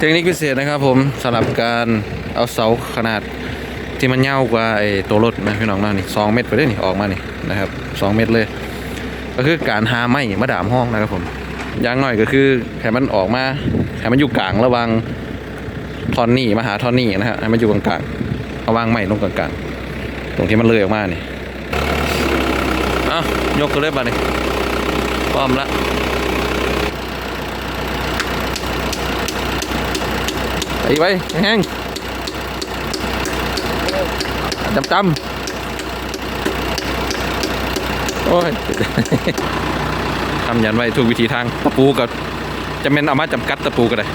เทคนิคพิเศษนะครับผมสำหรับการเอาเสาขนาดที่มันยาวกว่าไอ้ตัวรถนะพี่น้องนะนี่สองเมตรไปเลยนี่ออกมานี่นะครับสองเมตรเลย ก็คือการหาไม้มาดามห้องนะครับผมอย่างน้อยก็คือให้มันออกมาให้มันอยู่กลางระว่างท่อนนี้มาหาท่อนนี้นะฮะให้มันอยู่กลางๆเอาวางไม้ลงกลางๆตรงที่มันเลยออกมานี่เอ้ายกกันเลยบัดนี้พร้อมละ ตีไปแห้งจำจำโอ้ยทำยันไว้ทุกวิธีทางตะปูกับจะเป็นเอามาจำกัดตะปูก็ได้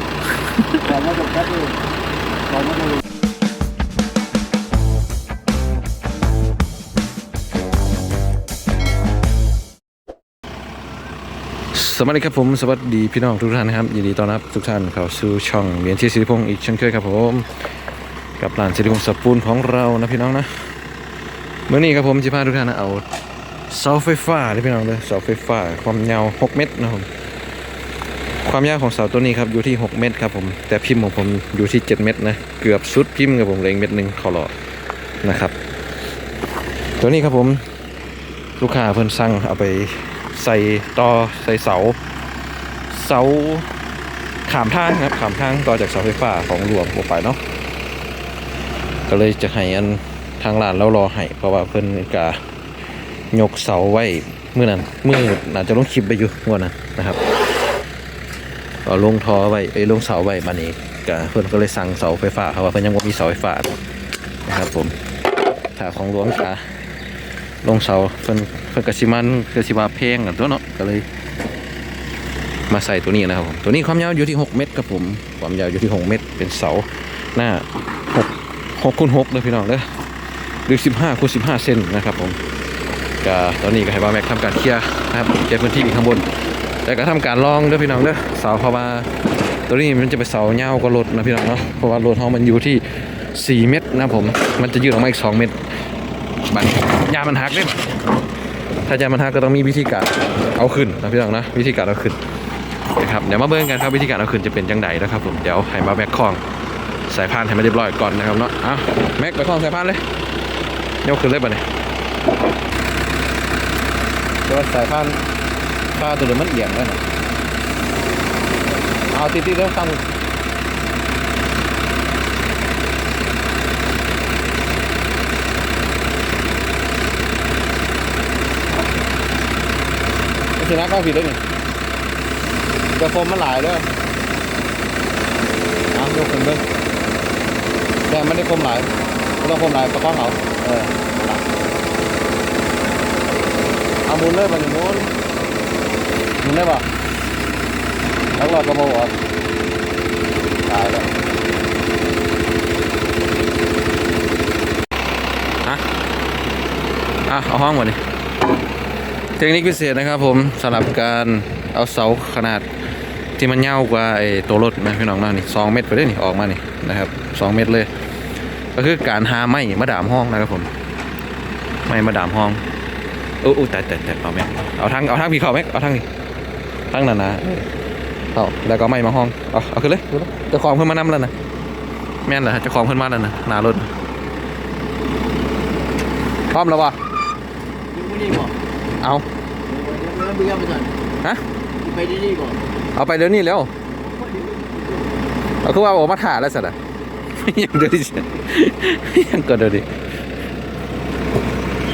วัสดีครับผมสวัสดีพี่น้องทุกท่านนะครับยินดีต้อนรับทุกท่านเข้าสู่ช่องเรียนที่สิริพงศ์อีกเช่นเคยครับผม กับร้านสิริพงศ์สปูนของเรานะพี่น้องนะเมื่อนี้ครับผมจะพาทุกท่านนะเอาเสาไฟฟ้าที่พี่น้องเลยเสาไฟฟ้าความยาว 6 เมตรนะครับความยาวของเสาตัวนี้ครับอยู่ที่ 6 เมตรครับผมแต่พิมพ์ของผมอยู่ที่ 7 เมตรนะเกือบสุดพิมพ์ครับผมเลยเม็ดหนึ่งขอหลอนะครับ ตัวนี้ครับผมลูกค้าเพิ่นสั่งเอาไป ใส่ต่อใส่เสา เสาขามทางครับขามทางต่อจากเสาไฟฟ้าของหลวงออกไปเนาะก็เลยจะให้อันทางร้านเรารอให้เพราะว่าเพิ่นกะยกเสาไว้เมื่อนั้นเมื่อน่าจะลงคลิปไปอยู่งวดนั้นนะครับก็ลงทอไว้ไอ้ลงเสาไว้มานี้กะเพิ่นก็เลยสั่งเสาไฟฟ้าเพราะว่าเพิ่นยังบ่มีเสาไฟฟ้านะครับผมถ้าของหลวงกะ ลงเสาเพิ่นเพิ่นกะสิมันกะสิว่าแพงกันตัวเนาะก็เลย มาใส่ตัวนี้นะครับผมตัวนี้ความยาวอยู่ที่ 6 เมตรครับผมความยาวอยู่ที่ 6 เมตร เป็นเสาหน้า6 6คูณ6เลยพี่น้องเด้อหรือ 15คูณ15 เซนนะครับผมก็ตอนนี้ก็ให้บาแม็กทำการเคลียร์นะครับเคลียร์พื้นที่ข้างบนแต่ก็ทำการลองเด้อพี่น้องเด้อเสาเพราะว่าตัวนี้มันจะเป็นเสายากว่ารถนะพี่น้องเนาะเพราะว่ารถเฮามันอยู่ที่ 4 เมตรนะผมมันจะยืดออกมาอีก 2 เมตร บัดยามันหักเด้อถ้ายามันหักก็ต้องมีวิธีการเอาขึ้นนะพี่น้องนะวิธีการเอาขึ้นนะครับเดี๋ยวมาเบิ่งกันครับวิธีการเอาคืนจะเป็นจังไดนะครับผมเดี๋ยวให้มาแม็กคลองสายพานให้มันเรียบร้อยก่อนนะครับเนาะอะแม็กไปคลองสายพานเลยยกขึ้นเลยป่ะเนี่ยตัวสายพานข้าตัวเดิมมันเอียงแล้วนะเอาติดๆเริ่มตั้ง ไม่ใช่นักก็ผิดเลยนี่กระโฟมมันหลายด้วยเอายกขึ้นเบิ้งแต่ไม่ได้โฟมหลายไม่ต้องโฟมหลายประคองเอาเออเอามุนเลยมันหมุนมุนได้ปะแล้วเราก็มาบอกตายแล้วฮะอะเอาห้องหมาดิเทคนิคพิเศษนะครับผมสำหรับการเอาเสาขนาดที่มันยาวกว่าไอ้ตัวรถนะพี่น้องนะนี่สองเมตรไปเลยนี่ออกมานี่นะครับสองเมตรเลย ก็คือการหาไม้มาดามห้องนะครับผมไม้มาดามห้องโอ้โอ้แต่แต่แต่เอาแม็กเอาทางเอาทางพี่เข้าแม็กเอาทางนี้ทางนั้นนะเอาแล้วก็ไม้มาห้องเอาเอาขึ้นเลยเลยจะคลองเพิ่นมานำแล้วนะแม่นเหรอจะคลองเพิ่นมาแล้วนะหนารถพร้อมแล้ววะไม่ดีก่อน เอาแล้วเบี้ยไปก่อนฮะไปดีๆก่อนเอาไปเดี๋ยวนี้แล้วเอาคือว่าออกมาถ่ายแล้วสัตว์อะยังเดี๋ยวดิยังเกิดเดี๋ยวดิ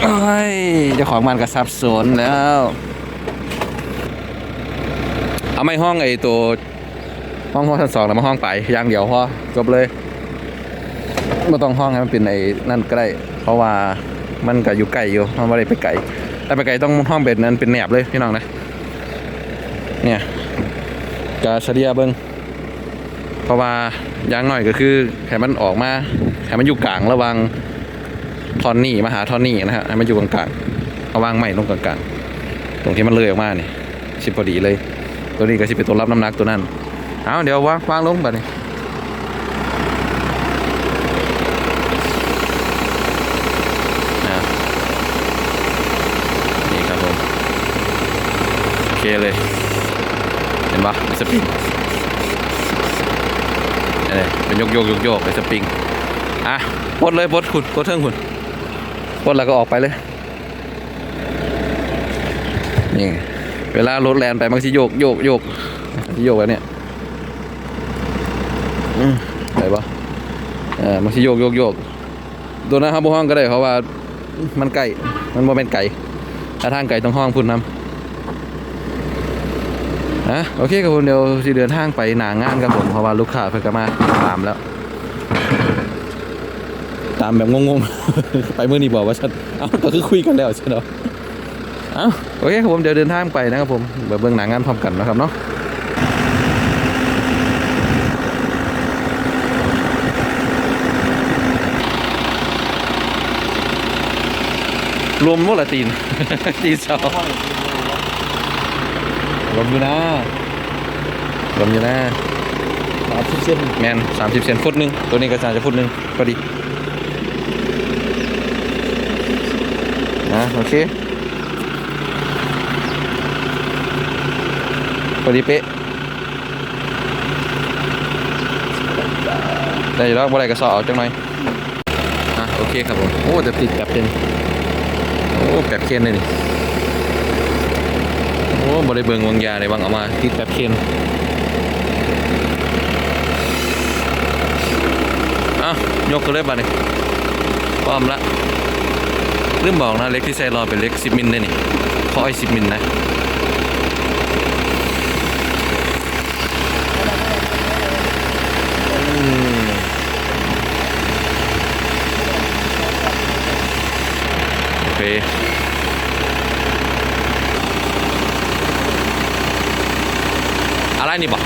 โอ้ยเจ้าของมันก็สับสนแล้ว เอาไม่ห้องไอ้ตัวห้องห้องชั้นสองแล้วมาห้องไปอย่างเดียวพอจบเลยไม่ต้องห้องให้มันเป็นไอ้นั่นก็ได้เพราะว่ามันก็อยู่ไกลอยู่มันไม่ได้ไปไกล แต่ไปไกลต้องห้องเป็นนั้นเป็นแหนบเลยพี่น้องนะเนี่ยกาเฉลี่ยเบิ้งเพราะว่าย่างน้อยก็คือให้มันออกมาให้มันอยู่กลางระว่างทอนนี้มาหาทอนนี้นะฮะให้มันอยู่กลางๆเอาวางไม้ลงกลางๆตรงที่มันเลยออกมานี่สิพอดีเลย ตัวนี้ก็สิเป็นตัวรับน้ำหนักตัวนั้นเอาเดี๋ยววางวางลงแบบนี้อะนี่ครับผมโอ เคเลย เห็นปะสปริงเออเป็นโยกโยกโยกโยกไปสปริง อะปลดเลยปลดคุณปลดเทิงคุณปลดแล้วก็ออกไปเลย นี่ เวลารถแลนไปมันสิโยกโยกโยกโยกแบบเนี้ยอืมได้ปะเออมันสิโยกโยกโยกตัวนั้นครับบ่ห้องก็ได้เพราะว่ามันไก่ มันบ่เป็นไก่ถ้าทางไก่ต้องห้องพุ่นนำ อะโอเคครับผมเดี๋ยวสิเดินทางไปหนางานครับผมเพราะว่าลูกค้าเพิ่งก็มาตามแล้ว ตามแบบงงๆ ไปเมื่อนี้บอกว่าฉันเอ้าก็คือคุยกันแล้วใช่เนาะเอ้าโอเคครับผมเดี๋ยวเดินทางไปนะครับผมเดี๋ยวเบิ่งหนางานพร้อมกันนะครับเนาะรวมหมดละตีนตีนสอง รวมอยู่นะรวมอยู่นะสามสิบเส้นแมนสามสิบเซนฟุตหนึ่งตัวนี้ก็จะฟุตหนึ่งพอดีนะโอเคพอดีเป๊ะได้อยู่แล้วบ่ได้ก็สอเอาจังหน่อยอะโอเคครับผม โอ้แต่ติดแบบเป็น โอ้แบบเคนเลยนี่โอ้ บ่ได้เบิงวางยาเลยบางเอามาติดแบบเคนอะยกกันเลยบัดนี้พร้อมละลืมบอกนะเล็กที่ใส่รอเป็นเล็ก10มิลได้นี่ขอไอ้10มิลนะโอเค อะไรนี่บอก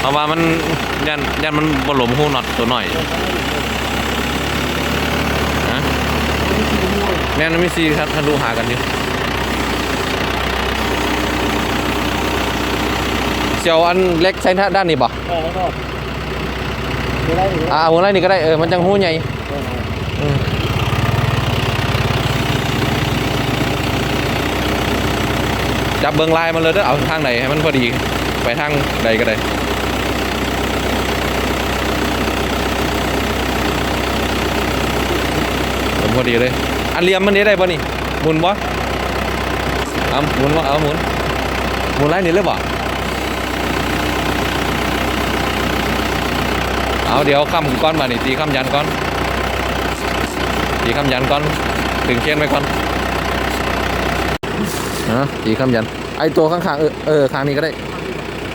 เพราะว่ามันยันยันมันบหลมหูน็อตตัวหน่อยนะแม่นไม่ซีครับทันดูหากันดิเสียวอันเล็กใช้ด้านนี้บ่เออแล้วก็ไม่ได้หรืออ่าหัวไรนี่ก็ได้เออมันจังหูใหญ่ จับเบิงลายมันเลยเด้อเอาทางไหนให้มันพอดีไปทางใดก็ได้ผมพอดีเลย อันเลียมมันนี้ได้ป่ะนี่หมุนบ่เอาหมุนบ่เอาหมุนหมุนไรนี่เลยบ่เอาเดี๋ยวค้ำก้อนมานี่ตีค้ำยันก้อนตีค้ำยันก้อนถึงเคียนไปก่อน ฮะตีค้ำยัน ไอตัวข้างๆเออเออข้างนี้ก็ได้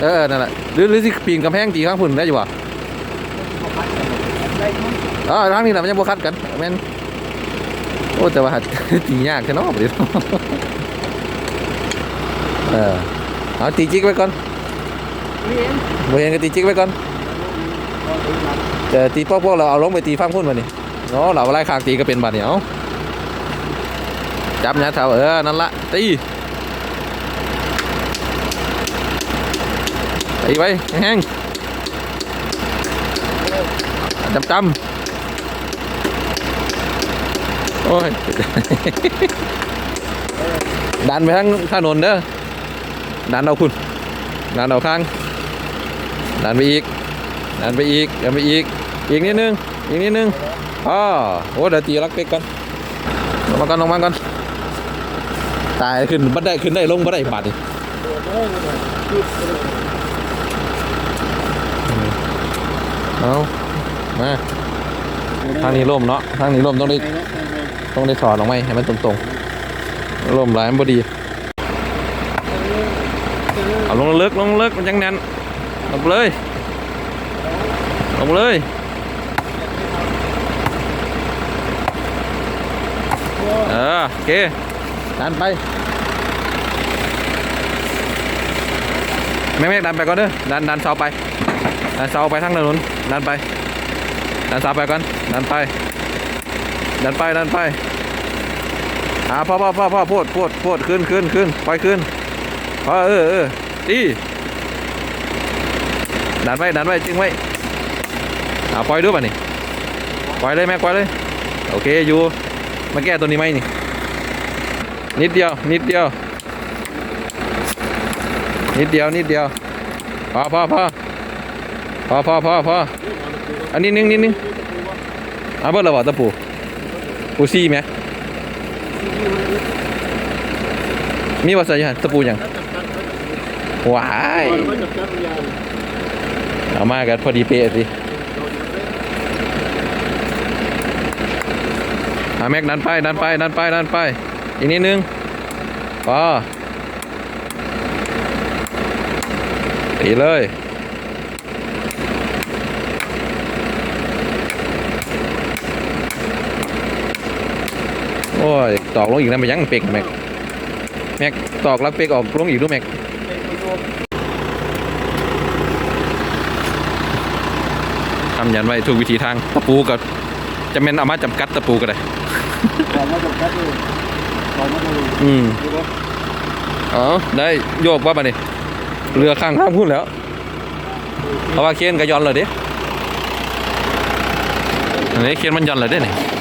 เออนั่นแหละหรือหรือสิปีนกำแพงตีข้างพุ่นได้อยู่บ่ได้มั้งอ๋อทางนี้แหละมันยังบ่คัดกันแม่นโอ้แต่ว่าตียากแค่นอกเดี๋ยเออเอาตีจิกไว้ก่อนนี่เองบ่เห็นก็ตีจิกไว้ก่อนพอถึงหลังแต่ตีพวกพวกเราเอาลงไปตีฟังพุ่นมานี่เนาะเราไล่คางตีก็เป็นบาดเนี่ยเอาจับนะเท่าเออนั่นละตี ตีไว้แห้งจำจำโอ้ย ดันไปทั้งถนนเด้อ ดันเอาคุณ ดันเอาข้าง ดันไปอีก ดันไปอีก ดันไปอีก อีกนิดนึง อีกนิดนึงอ๋อโอ้เดี๋ยวตีลักเป็กก่อนลงมาก่อนลงมาก่อน ตายขึ้นบันได้ขึ้นได้ลงบันได้บาดนี่ เอามา ทางนี้ล่มเนาะ ทางนี้ล่มต้องได้ต้องได้ถอดออกไหมให้มันตรงๆล่มหลายมันบดี เอาลงเลึกลงเลึกมันยังแน่นลงเลย ลงเลยเออโอเคดันไปแม่แม่ดันไปก่อนเด้อดันดันเสาไป ดันเสาไปทางถนนดันไปดันเสาไปก่อนดันไปดันไปดันไปอ่าพ่อพ่อพ่อพ่อพูดพูดพูดขึ้นขึ้นขึ้นไปขึ้นพอเออเออตีดันไว้ดันไว้จึงไว้อ่าปล่อยด้วยป่ะนี่ปล่อยเลยแม่ปล่อยเลยโอเคอยู่มาแก้ตัวนี้ไหมนี่นิดเดียวนิดเดียวนิดเดียวนิดเดียวพอพอพอ พอพอพอพออันนี้นึงนิดนึงเอาเบิดและบ่ตะปูปูซี่ไหมมีว่าใส่ยังตะปูยังว้ายเอามากันพอดีเป๊ะสิอาแม็กดันไปดันไปดันไปดันไป อีกนิดนึงพอตีเลย โอ้ยตอกลงอีกนะไปยังเป็กแม็กแม็กตอกแล้วเป็กออกลงอีกดูแม็กทำยันไว้ทุกวิธีทางตะปูกับจะเป็นเอามาจำกัดตะปูก็ได้ของมันจะจับเลยของมันจะเลยอืมดูว่าอ๋อได้โยกว่าปะนี่เรือข้างข้างพุ่นแล้วเพราะว่าเคียนก็ย้อนเลยเด้อันนี้เคียนมันย้อนเลยเด้นี่เอ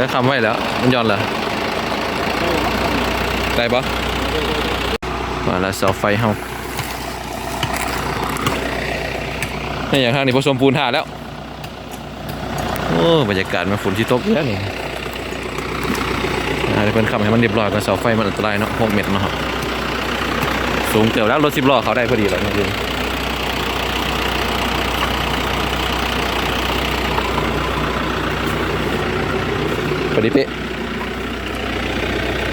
อคำไว้แล้ว มันย้อนเลยได้ปะมาแล้วเสาไฟเฮานี่อย่างข้างนี้ผสมปูนถ่าแล้ว โอ้บรรยากาศมันฝนที่ตกแล้วนี่อ่าเดี๋ยวเพิ่นขับให้มันเรียบร้อยก่อนเสาไฟมันอันตรายเนาะหกเมตรเนาะครับสูงเกือบแล้วรถสิบล้อเขาได้พอดีแล้วจริง พอดีเป๊ะ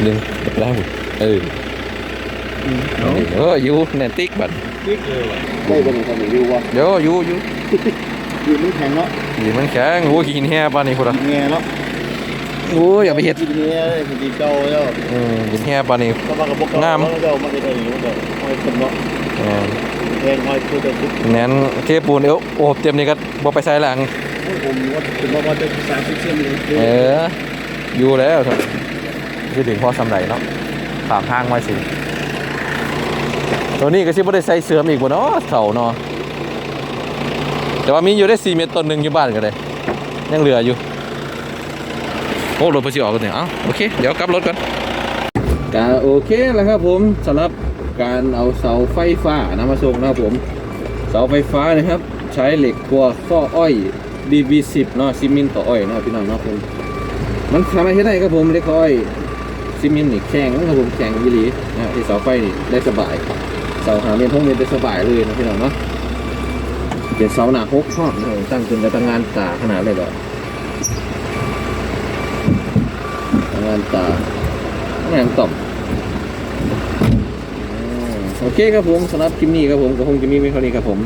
ดึงได้หมดเออเอออยู่แนนติกบัดติ๊กเลยได้เป็นคนหนึ่งดูว่าเดี๋ยวอยู่อยู่ยืนไม่แข็งเนาะหินมันแข็งโอ้หินแห่ปานนี้พุ่นอะกินแง่เนาะโอ้ยอย่าไปเฮ็ดกินแง่เลยกินเจ้าแล้วอืมหินแห่ปานนี้ก็มากับพวกเจ้าเจ้ามาได้เลยมันก็ห้อยคนเนาะเออแทงห้อยคือจะทุกแนนเทปูนเอ้วโอ้เตรียมนี่ก็บ่ไปใส่หลังผมว่าถึงว่าว่าจะสามสิบเซนเลยเออ อยู่แล้วครับคือถึงพอสำไรเนาะตามทางมาสิตัวนี้ก็ชิบ่ได้ใส่เสื่อมอีกบ่เนาะเสาเนาะแต่ว่ามีอยู่ได้4เมตรต้นหนึ่งอยู่บ้านก็ได้ยังเหลืออยู่โอ้รถไปสิออกกันเนี่ยอ้าโอเค เดี๋ยวกลับรถก่อนก็โอเคแล้วครับผมสำหรับการเอาเสาไฟฟ้านะมาส่งนะครับผมเสาไฟฟ้านะครับ ใช้เหล็กตัวข้ออ้อย DB10 เนาะซิมินต่ออ้อยเนาะพี่น้องเนาะผม มันสามารถใช้ได้ครับผมเล็กอ้อยซิมินนี่แข็งครับผมแข็งวิลีนะที่เสาไฟนี่ได้สบายเสาหาเมตรหกเมตรได้สบายเลยนะพี่น้องเนาะเป็นเสาหนาหกข้อนะครับตั้งขึ้นกับตั้งงานตาขนาดเลยเหรอตั้งงานตาตั้งงานต่อมโอเคครับผมสำหรับคลิปนี้ครับผมก็คงจะมีไม่เท่านี้ครับผม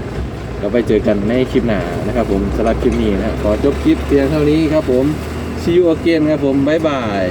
เราไปเจอกันในคลิปหน้านะครับผมสำหรับคลิปนี้นะขอจบคลิปเพียงเท่านี้ครับผม see you again ครับผม บ๊ายบาย